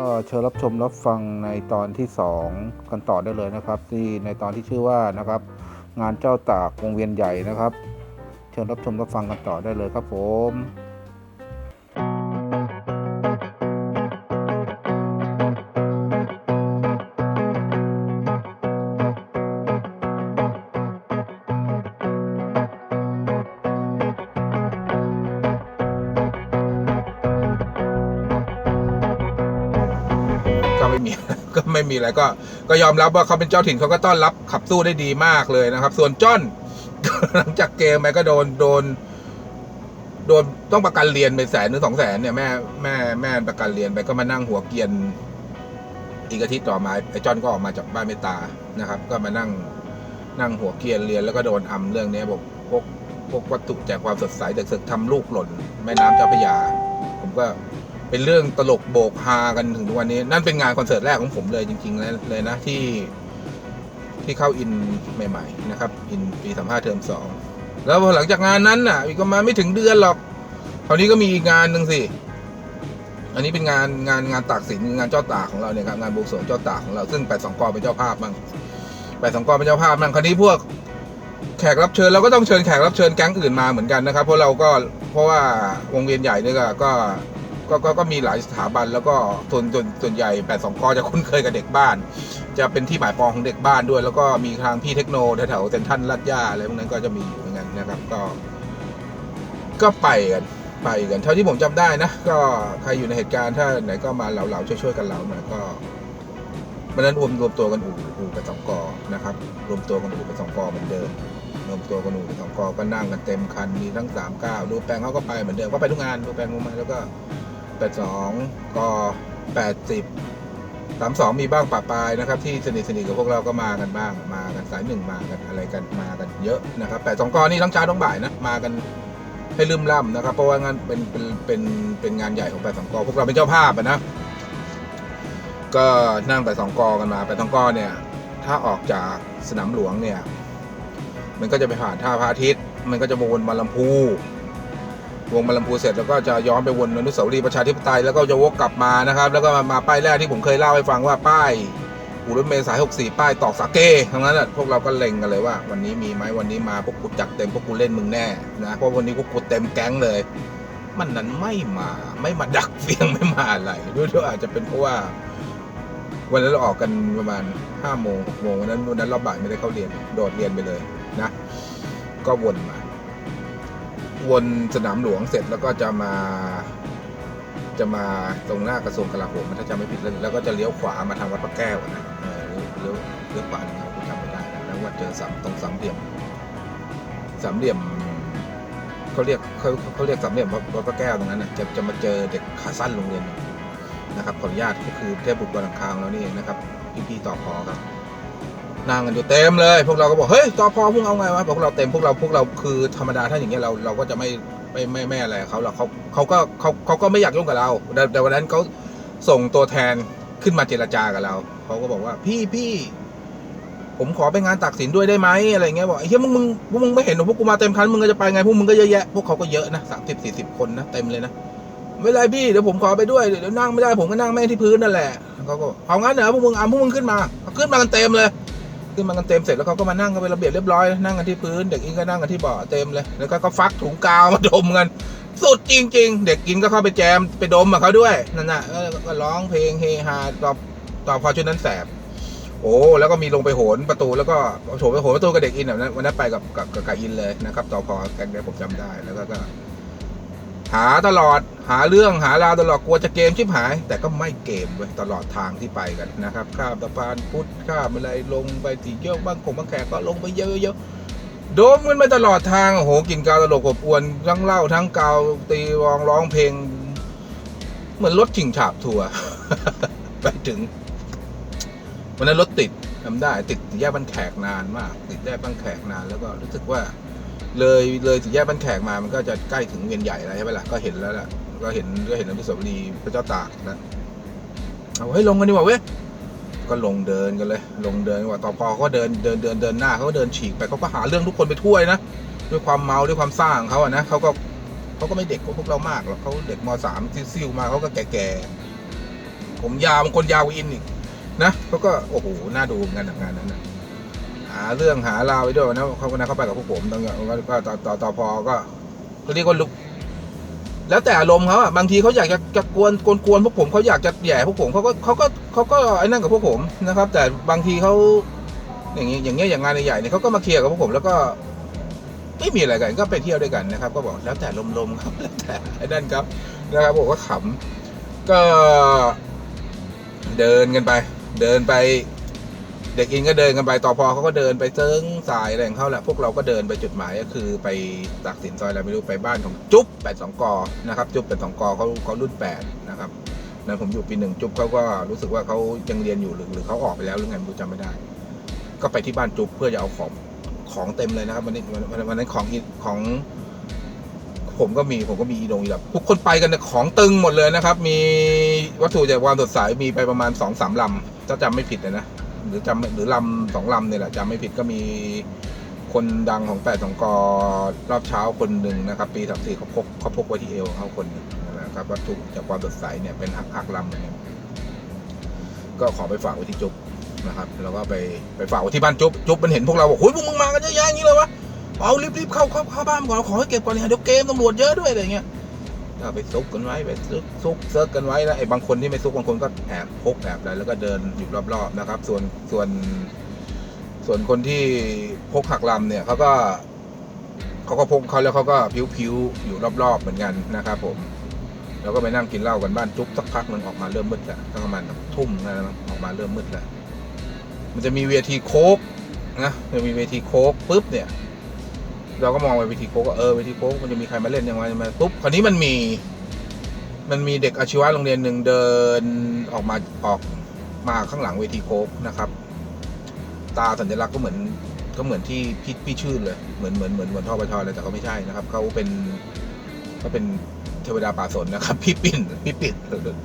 ก็เชิญรับชมรับฟังในตอนที่สองกันต่อได้เลยนะครับ ที่ในตอนที่ชื่อว่านะครับ งานเจ้าตากวงเวียนใหญ่นะครับ เชิญรับชมรับฟังกันต่อได้เลยครับผม ก็ไม่มี ก็ไม่มีอะไรก็ก็ยอมรับว่าเขาเป็นเจ้าถิ่นเขาก็ต้อนรับขับสู้ได้ดีมากเลยนะครับ ส่วนจอนหลังจากเกมไปก็โดนโดน โดนต้องประกันเรียนไปแสนหรือสองแสนเนี่ยแม่แม่แม่ประกันเรียนไปก็มานั่งหัวเกียน อีกอาทิตย์ต่อมาไอ้จอนก็ออกมาจากบ้านเมตตานะครับ ก็มานั่งนั่งหัวเกียนเรียนแล้วก็โดนอำเรื่องนี้บอกพวกพวกวัตถุแจกความสดใสแต่ศึกทำลูกหล่นแม่น้ำเจ้าพระยา ผมก็ เป็นเรื่องตลกโบกฮากันถึงทุกวันนี้ นั่นเป็นงานคอนเสิร์ตแรกของผมเลยจริงๆเลยเลยนะที่ที่เข้าอินใหม่ ๆ นะครับ อินปีสามห้าเทอมสองแล้วพอหลังจากงานนั้นน่ะ อีกประมาณไม่ถึงเดือนหรอกคราวนี้ก็มีอีกงานหนึ่งสิ อันนี้เป็นงานงานงานตากสินงานเจ้าตากของเราเนี่ยครับงานบวงสรวงเจ้าตากของเราซึ่งแปดสองกอเป็นเจ้าภาพบ้างแปดสองกอเป็นเจ้าภาพบ้างคราวนี้พวกแขกรับเชิญเราก็ต้องเชิญแขกรับเชิญแก๊งอื่นมาเหมือนกันนะครับเพราะเราก็เพราะว่าวงเวียนใหญ่เนี่ยก็ ก็ก็ก็มีหลายสถาบันแล้วก็ส่วนส่วนส่วนใหญ่แปดสองกอจะคุ้นเคยกับเด็กบ้าน จะเป็นที่หมายปองของเด็กบ้านด้วย แล้วก็มีทางพี่เทคโนแถวเซนทันลาดย่าอะไรพวกนั้นก็จะมีอยู่เหมือนกันนะครับ ก็ ก็ไปกันไปกัน เท่าที่ผมจำได้นะ ก็ใครอยู่ในเหตุการณ์ถ้าไหนก็มาเหล่าๆช่วยๆกันเหล่าหน่อยก็วันนั้นรวมรวมตัวกันอู่อู่กับสองกอนะครับ รวมตัวกันอู่กับสองกอเหมือนเดิมรวมตัวกันอู่กับสองกอก็นั่งกันเต็มคันมีทั้งสามเก้าดูแปลงเขาก็ไปเหมือนเดิมก็ไปทุกงานดูแปลงลงมาแล้วก็ แปดสองก็แปดสิบสามสองมีบ้างปะปายนะครับ ที่สนิทสนิทกับพวกเราก็มากันบ้าง มากันสายหนึ่งมากันอะไรกันมากันเยอะนะครับแต่สองกอนี่ทั้งเช้าทั้งบ่ายนะ มากันให้ลืมล่ำนะครับ เพราะว่างานเป็นเป็นเป็นเป็นงานใหญ่ของแปดสองกอพวกเราเป็นเจ้าภาพนะ ก็นั่งแปดสองกอกันมาแปดสองกอเนี่ย ถ้าออกจากสนามหลวงเนี่ย มันก็จะไปผ่านท่าพระอาทิตย์ มันก็จะวนมาลำพู วงมาลำพูเสร็จแล้วก็จะย้อนไปวนอนุสาวรีย์ประชาธิปไตยแล้วก็จะวกกลับมานะครับ แล้วก็มามาป้ายแรกที่ผมเคยเล่าให้ฟังว่าป้ายอู่รถเมล์สาย 64 ป้ายตอกสาเกทั้งนั้นแหละพวกเราก็เล็งกันเลยว่า วันนี้มีไหมวันนี้มาพวกกูจัดเต็มพวกกูเล่นมึงแน่นะเพราะวันนี้พวกกูเต็มแก๊งเลย มันนั้นไม่มาไม่มาดักเฟียงไม่มาอะไรด้วยด้วยอาจจะเป็นเพราะว่า วันนั้นเราออกกันประมาณ5โมง6โมงวันนั้นวันนั้นเราบ่ายไม่ได้เข้าเรียนโดดเรียนไปเลยนะ ก็วนมา วนสนามหลวงเสร็จแล้วก็จะมาจะมาตรงหน้ากระทรวงกลาโหมถ้าจำไม่ผิดแล้วก็จะเลี้ยวขวามาทางวัดพระแก้วนะเลี้ยวเลี้ยวขวาทางเขาจำไม่ได้นะแล้วว่าเจอสามตรงสามเหลี่ยมสามเหลี่ยมเขาเรียกเขาเขาเรียกสามเหลี่ยมวัดพระแก้วตรงนั้นนะจะจะมาเจอเด็กขาสั้นโรงเรียนนะครับขออนุญาตก็คือเทพบุตรบังคาของเรานี่นะครับพี่ๆต่อพอครับ นั่งกันอยู่เต็มเลย พวกเราก็บอกเฮ้ยต่อพอพวกเอาไงวะพวกเราเต็มพวกเราพวกเราคือธรรมดาถ้าอย่างเงี้ยเราเราก็จะไม่ไม่ไม่ไม่อะไรเขาหรอกเขาเขาก็เขาเขาก็ไม่อยากยุ่งกับเราแต่แต่วันนั้นเขาส่งตัวแทนขึ้นมาเจรจากับเราเขาก็บอกว่าพี่พี่ผมขอไปงานตักสินด้วยได้ไหมอะไรเงี้ยบอกไอ้เหี้ยมึงมึงพวกมึงไม่เห็นหรอพวกกูมาเต็มคันมึงก็จะไปไงพวกมึงก็เยอะแยะพวกเขาก็เยอะนะสามสิบสี่สิบคนนะเต็มเลยนะไม่ไรพี่เดี๋ยวผมขอไปด้วยเดี๋ยวนั่งไม่ได้ผมก็นั่งแม่ที่พื้นนั่นแหละเขาก็บอกเอางั้นเหรอพวกมึงอะพวกมึงขึ้นมาขึ้นมากันเต็มเลย ขึ้นมากันเต็มเสร็จแล้วเขาก็มานั่งกันเป็นระเบียบเรียบร้อยนั่งกันที่พื้น เด็กอินก็นั่งกันที่เบาะเต็มเลยแล้วก็ก็ฟักถุงกาวมาดมกันสุดจริง ๆ เด็กกินก็เข้าไปแจมไปดมกับเขาด้วยนั่นน่ะก็ร้องเพลงเฮฮาตอบตอบพอชุดนั้นแสบโอ้แล้วก็มีลงไปโหนประตูแล้วก็โฉบไปโหนประตูกับเด็กอินแบบนั้นวันนั้นไปกับกับกับอินเลยนะครับต่อพอแกงแดงผมจำได้แล้วก็ หาตลอดหาเรื่องหาราวตลอดกลัวจะเกมชิบหาย แต่ก็ไม่เกมเว้ยตลอดทางที่ไปกันนะครับข้ามสะพานพุทธข้ามอะไรลงไปสีเยอะบ้างคงบางแขกก็ลงไปเยอะๆโดมกันไปตลอดทางโอ้โหกินกาวตลกอบอวนทั้งเล้าทั้งกาวตีวองร้องเพลง เหมือนรถชิงฉาบทัวร์ไปถึงวันนั้นรถติดทำได้ติดแยกบ้านแขกนานมาก ติดแยกบ้านแขกนานแล้วก็รู้สึกว่า เลยเลยสี่แยกบ้านแขกมามันก็จะใกล้ถึงเวียนใหญ่แล้วใช่ไหมล่ะก็เห็นแล้วล่ะก็เห็นก็เห็นอนุสาวรีย์พระเจ้าตากนะเอาเฮ้ยลงกันดีกว่าเว้ยก็ลงเดินกันเลย ลงเดินว่าต่อพอก็เดินเดินเดินเดินหน้าเขาก็เดินฉีกไปเขาก็หาเรื่องทุกคนไปทั่วเลยนะด้วยความเมาด้วยความซ่างเขาอะนะเขาก็เขาก็ไม่เด็กกว่าพวกเรามากหรอกเขาเด็กมสามซิ่วมาเขาก็แก่ๆผมยาวบางคนยาวกว่าอินอีกนะเขาก็โอ้โหน่าดูเหมือนกันนะงานนั้นนะาเรื่องหาราวไปด้วยนะเขาก็นะเข้าไปกับพวกผมตอนก็ก็ต่อต่อต่อพอก็เรียกว่าลุก แล้วแต่อารมณ์เขาอะบางทีเขาอยากจะจะกวนกวนกวนพวกผมเขาอยากจะแหย่พวกผมเขาก็เขาก็เขาก็ไอ้นั่นกับพวกผมนะครับ แต่บางทีเขาอย่างนี้อย่างเงี้ยอย่างงานใหญ่ๆเนี่ยเขาก็มาเคลียร์กับพวกผมแล้วก็ไม่มีอะไรกันก็ไปเที่ยวด้วยกันนะครับ ก็บอกแล้วแต่ลมๆครับแล้วแต่ไอ้นั่นครับนะครับบอกว่าขำก็เดินกันไป เดินไป เด็กอินก็เดินกันไปต่อพอเขาก็เดินไปเจิ้งสายอะไรของเขาแหละพวกเราก็เดินไปจุดหมายก็คือไปตักสินซอยอะไรไม่รู้ไปบ้านของจุ๊บแปดสองกอนะครับจุ๊บแปดสองกอเขาเขารุ่นแปดนะครับนั้นผมอยู่ปีหนึ่งจุ๊บเขาก็รู้สึกว่าเขายังเรียนอยู่หรือหรือเขาออกไปแล้วหรือไงไม่รู้จำไม่ได้ ก็ไปที่บ้านจุ๊บเพื่อจะเอาของของเต็มเลยนะครับวันนี้วันวันนั้นของของผมก็มีผมก็มีอีดงอีดับทุกคนไปกันเนี่ยของตึงหมดเลยนะครับ มีวัตถุจากความสดใสมีไปประมาณสองสามลำถ้าจำไม่ผิดเลยนะ หรือจำหรือลำสองลำเนี่ยแหละจำไม่ผิดก็มีคนดังของแปดสองกอรอบเช้าคนหนึ่งนะครับ ปีสามสี่เขาพกเขาพกไว้ที่เอวเขาคนหนึ่งนะครับวัตถุจากความสดใสเนี่ยเป็นหักหักลำเนี่ยก็ขอไปฝากไว้ที่จุ๊บนะครับแล้วก็ไปไปฝากไว้ที่บ้านจุ๊บจุ๊บมันเห็นพวกเราบอกเฮ้ยพวกมึงมากันเยอะแยะอย่างนี้เลยวะเอารีบๆเข้าเข้าเข้าบ้านก่อนเอาขอให้เก็บก่อนเนี่ยเดี๋ยวเกมตำรวจเยอะด้วยอะไรเงี้ย ก็ไปซุกกันไว้ไปซุกซุกเซิร์กกันไว้แล้วไอ้บางคนที่ไม่ซุกบางคนก็แอบพกแอบอะไรแล้วก็เดินอยู่รอบๆนะครับ ส่วนส่วนส่วนคนที่พกหักลำเนี่ยเขาก็เขาก็พกเขาแล้วเขาก็ผิวๆอยู่รอบๆเหมือนกันนะครับผมแล้วก็ไปนั่งกินเหล้ากันบ้านจุ๊บสักพักหนึ่งออกมาเริ่มมืดแล้วตั้งประมาณทุ่มนะออกมาเริ่มมืดแล้วมันจะมีเวทีโคกนะจะมีเวทีโคกปุ๊บเนี่ย เราก็มองไปเวทีโค้กเออเวทีโค้กมันจะมีใครมาเล่นยังไงมาปุ๊บคราวนี้มันมี มันมีเด็กอาชีวะโรงเรียนหนึ่งเดินออกมาออกมาข้างหลังเวทีโค้กนะครับ ตาสัญลักษณ์ก็เหมือนก็เหมือนที่พี่พี่ชื่นเลยเหมือนเหมือนเหมือนเหมือนท่อปชอเลยแต่เขาไม่ใช่นะครับเขาเป็นเขาเป็นเทวดาป่าสนนะครับ พี่ปิ่นพี่ปิ่น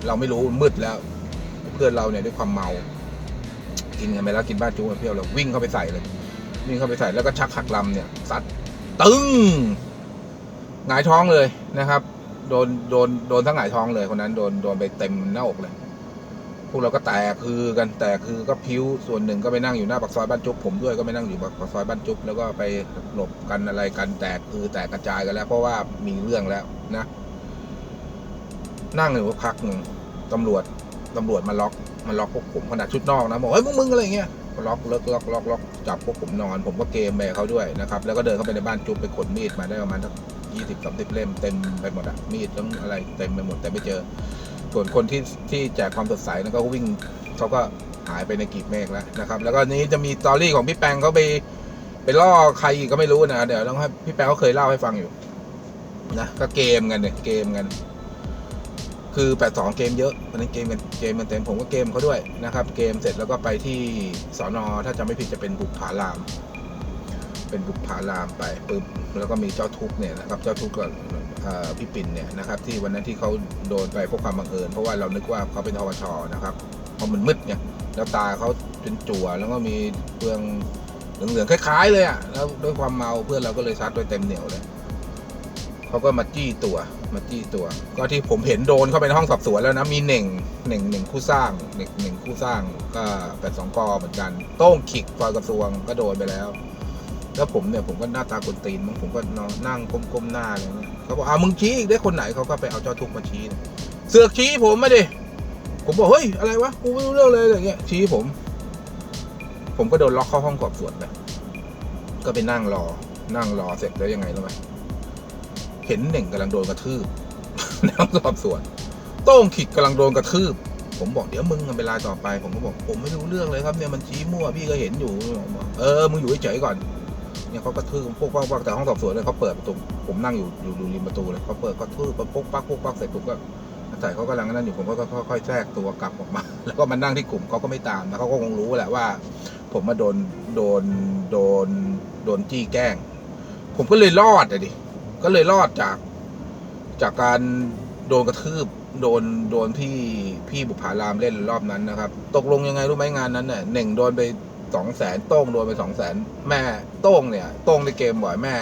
เราไม่รู้มืดแล้ว เพื่อนเราเนี่ยด้วยความเมา กินกันไปแล้วกินบ้านจู้มาเพี้ยวเราวิ่งเข้าไปใส่เลยวิ่งเข้าไปใส่แล้วก็ชักหักลำเนี่ยซัด ตึ้งหงายท้องเลยนะครับ โดนโดนโดนทั้งหงายท้องเลยคนนั้นโดนโดนไปเต็มหน้าอกเลย พวกเราก็แตกคือกันแตกคือก็พิ้วส่วนหนึ่งก็ไปนั่งอยู่หน้าปากซอยบ้านจุ๊บผมด้วยก็ไปนั่งอยู่ปากซอยบ้านจุ๊บแล้วก็ไปหลบกันอะไรกันแตกคือแตกกระจายกันแล้ว เพราะว่ามีเรื่องแล้วนะ นั่งอยู่พักหนึ่งตำรวจตำรวจมาล็อกมาล็อกพวกผมขนาดชุดนอกนะบอกเฮ้ยพวกมึงอะไรเงี้ย ล็อกเลิกล็อกล็อกล็อกจับพวกผมนอน ผมก็เกมไปกับเขาด้วยนะครับ แล้วก็เดินเข้าไปในบ้านจุ๊บไปขนมีดมาได้ประมาณสักยี่สิบสามสิบเล่มเต็มไปหมดอะมีดทั้งอะไรเต็มไปหมดแต่ไม่เจอ ส่วนคนที่ที่แจกความสดใสนั่นก็วิ่งเขาก็หายไปในกลีบเมฆแล้วนะครับ แล้วก็นี้จะมีตอรี่ของพี่แปงเขาไปไปล่อใครอีกก็ไม่รู้นะเดี๋ยวต้องให้พี่แปงเขาเคยเล่าให้ฟังอยู่นะก็เกมกันเนี่ยเกมกัน คือแปดสองเกมเยอะวันนั้นเกมกันเกมกันเต็มผมก็เกมเขาด้วยนะครับ เกมเสร็จแล้วก็ไปที่สอนอถ้าจำไม่ผิดจะเป็นบุกผาราม เป็นบุกผารามไปปึ๊บแล้วก็มีเจ้าทุกเนี่ยนะครับ เจ้าทุกกับพี่ปิ่นเนี่ยนะครับ ที่วันนั้นที่เขาโดนไปเพราะความบังเอิญเพราะว่าเรานึกว่าเขาเป็นทวชนะครับเพราะมันมืดไงแล้วตาเขาเป็นจั่วแล้วก็มีเปลืองเหลืองๆคล้าย ๆ เลยอะแล้วด้วยความเมาเพื่อนเราก็เลยซัดด้วยเต็มเหนียวเลย เขาก็มาจี้ตัวมาจี้ตัว ก็ที่ผมเห็นโดนเข้าไปในห้องสอบสวนแล้วนะมีหนึ่งหนึ่งหนึ่งคู่สร้างหนึ่งหนึ่งคู่สร้างก็แปดสองกอเหมือนกันโต้งขิกซอยกระทรวงก็โดนไปแล้ว แล้วผมเนี่ยผมก็หน้าตาคนตีนมั้งผมก็นอนนั่งก้มๆหน้าเลยนะเขาบอกอ่ามึงชี้อีกได้คนไหนเขาก็ไปเอาเจ้าทุกข์มาชี้เนี่ยเสือกชี้ผมไม่ดิผมบอกเฮ้ยอะไรวะกูไม่รู้เรื่องเลยอะไรเงี้ยชี้ผม ผมก็โดนล็อกเข้าห้องสอบสวนไปก็ไปนั่งรอ นั่งรอเสร็จแล้วยังไงรู้ไหม เห็นเหน่งกำลังโดนกระทืบในห้องสอบสวนโต้งขิกกำลังโดนกระทืบ ผมบอกเดี๋ยวมึงเวลาต่อไป ผมก็บอกผมไม่รู้เรื่องเลยครับเนี่ยมันชี้มั่วพี่ก็เห็นอยู่บอกเออมึงอยู่เฉยๆก่อนเนี่ยเขากระทืบพวกวกพวกแต่ห้องสอบสวนเลยเขาเปิดประตูผมนั่งอยู่อยู่ริมประตูเลยเขาเปิดกระทืบปุ๊กปักปุ๊กปักเสร็จผมก็ใส่เขากำลังนั่นอยู่ผมก็ค่อยๆแทรกตัวกลับออกมา แล้วก็มานั่งที่กลุ่มเขาก็ไม่ตามนะเขาก็คงรู้แหละว่า ผมมาโดนโดนโดนโดนจี้แกล้ง ผมก็เลยรอดอะดิ ก็เลยรอดจากจากการโดนกระทืบโดนโดนพี่พี่บุพารามเล่นรอบนั้นนะครับ ตกลงยังไงรู้ไหมงานนั้นเนี่ยหนึ่งโดนไปสองแสนโต้งโดนไปสองแสนแม่โต้งเนี่ยโต้งในเกมบ่อยแม่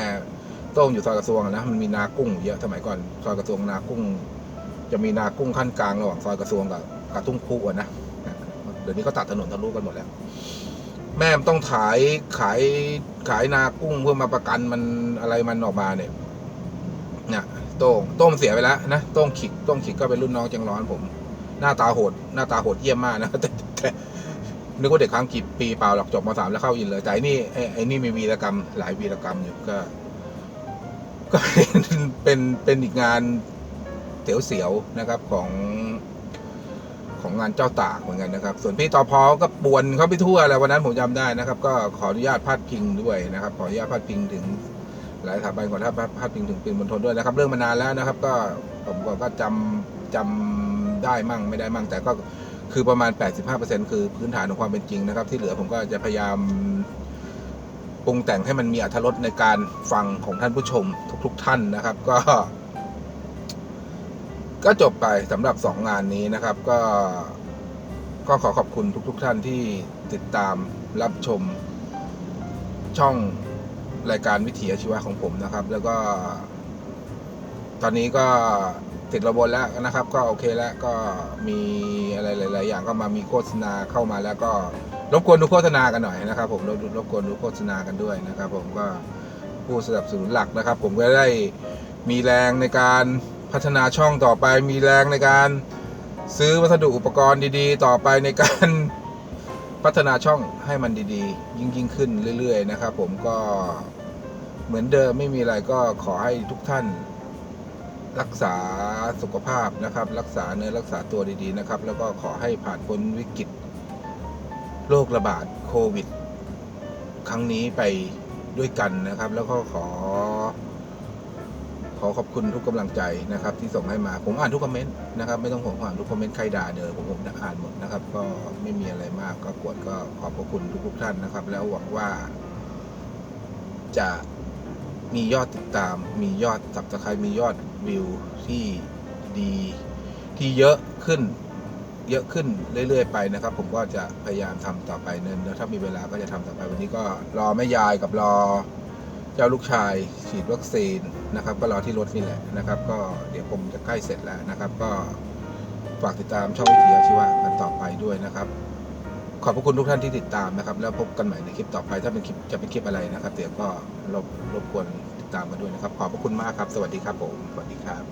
โต้งอยู่ซอยกระทรวงนะมันมีนากุ้งเยอะสมัยก่อนซอยกระทรวงนากุ้ง จะมีนากุ้งขั้นกลางระหว่างซอยกระทรวงกับกระทุ่งคู่อะนะเดี๋ยวนี้ก็ตัดถนนทะลุกันหมดแล้ว แม่ต้องขายขายขายนากุ้งเพื่อมาประกันมันอะไรมันออกมาเนี่ย เนี่ยโต้งโต้งเสียไปแล้วนะโต้งขิกโต้งขิกก็เป็นรุ่นน้องจังร้อนผม หน้าตาโหด หน้าตาโหดเยี่ยมมากนะแต่แต่นึกว่าเด็กครั้งกี่ปีเปล่าหรอกจบมสามแล้วเข้าอินเลยแต่นี่ไอ้นี่มีวีรกรรม หลายวีรกรรมอยู่ก็ ก็เป็นเป็นอีกงานเสียวๆนะครับของของงานเจ้าตากเหมือนกันนะครับ ส่วนพี่ต่อพอก็ป่วนเขาไปทั่วแล้ววันนั้นผมจำได้นะครับ ก็ขออนุญาตพาดพิงด้วยนะครับ ขออนุญาตพาดพิงถึง หลายสถาบันขอถ้าพาดพิงถึงปืนบนทนด้วยนะครับ เรื่องมานานแล้วนะครับ ก็ผมก็จำจำได้มั่งไม่ได้มั่งแต่ก็คือประมาณ 85%คือพื้นฐานของความเป็นจริงนะครับ ที่เหลือผมก็จะพยายามปรุงแต่งให้มันมีอรรถรสในการฟังของท่านผู้ชมทุก ๆ ท่านนะครับ ก็ ก็จบไปสำหรับสองงานนี้นะครับ ก็ก็ขอขอบคุณทุก ๆ ท่านที่ติดตามรับชมช่อง รายการวิถีอาชีวะของผมนะครับ แล้วก็ ตอนนี้ก็ติดระบบแล้วนะครับ ก็โอเคแล้วก็มีอะไรหลาย ๆ อย่างก็มามีโฆษณาเข้ามาแล้วก็รบกวนดูโฆษณากันหน่อยนะครับ ผมรบรบกวนดูโฆษณากันด้วยนะครับ ผมก็ผู้สนับสนุนหลักนะครับ ผมก็ได้มีแรงในการพัฒนาช่องต่อไป มีแรงในการซื้อวัสดุอุปกรณ์ดี ๆ ต่อไปในการ พัฒนาช่องให้มันดีๆ ยิ่งยิ่งขึ้นเรื่อย ๆ นะครับ ผมก็เหมือนเดิมไม่มีอะไรก็ขอให้ทุกท่าน รักษาสุขภาพนะครับ รักษาเนื้อรักษาตัวดีๆนะครับ แล้วก็ขอให้ผ่านพ้นวิกฤตโรคระบาดโควิด ครั้งนี้ไปด้วยกันนะครับ แล้วก็ขอ ขอขอบคุณทุกกำลังใจนะครับ ที่ส่งให้มาผมอ่านทุกคอมเมนต์นะครับไม่ต้องห่วงผมอ่านทุกคอมเมนต์ใครด่าเดินผมผมอ่านหมดนะครับ ก็ไม่มีอะไรมากก็กดก็ขอบพระคุณทุกๆท่านนะครับ แล้วหวังว่า จะมียอดติดตาม มียอดสับสไครมียอดวิวที่ดีที่เยอะขึ้น เยอะขึ้นเรื่อยๆไปนะครับ ผมก็จะพยายามทำต่อไปเนถ้ามีเวลาก็จะทำต่อไปวันนี้ก็รอแม่ยายกับรอ จ้าลูกชายฉีดวัคซีนนะครับ ก็รอที่รถนี่แหละนะครับ ก็เดี๋ยวผมจะใกล้เสร็จแล้วนะครับ ก็ฝากติดตามช่องวิทยาชีวะกันต่อไปด้วยนะครับ ขอบพระคุณทุกท่านที่ติดตามนะครับ แล้วพบกันใหม่ในคลิปต่อไปถ้าเป็นคลิปจะเป็นคลิปอะไรนะครับ เดี๋ยวก็รบรบกวนติดตามมาด้วยนะครับ ขอบพระคุณมากครับ สวัสดีครับผมสวัสดีครับ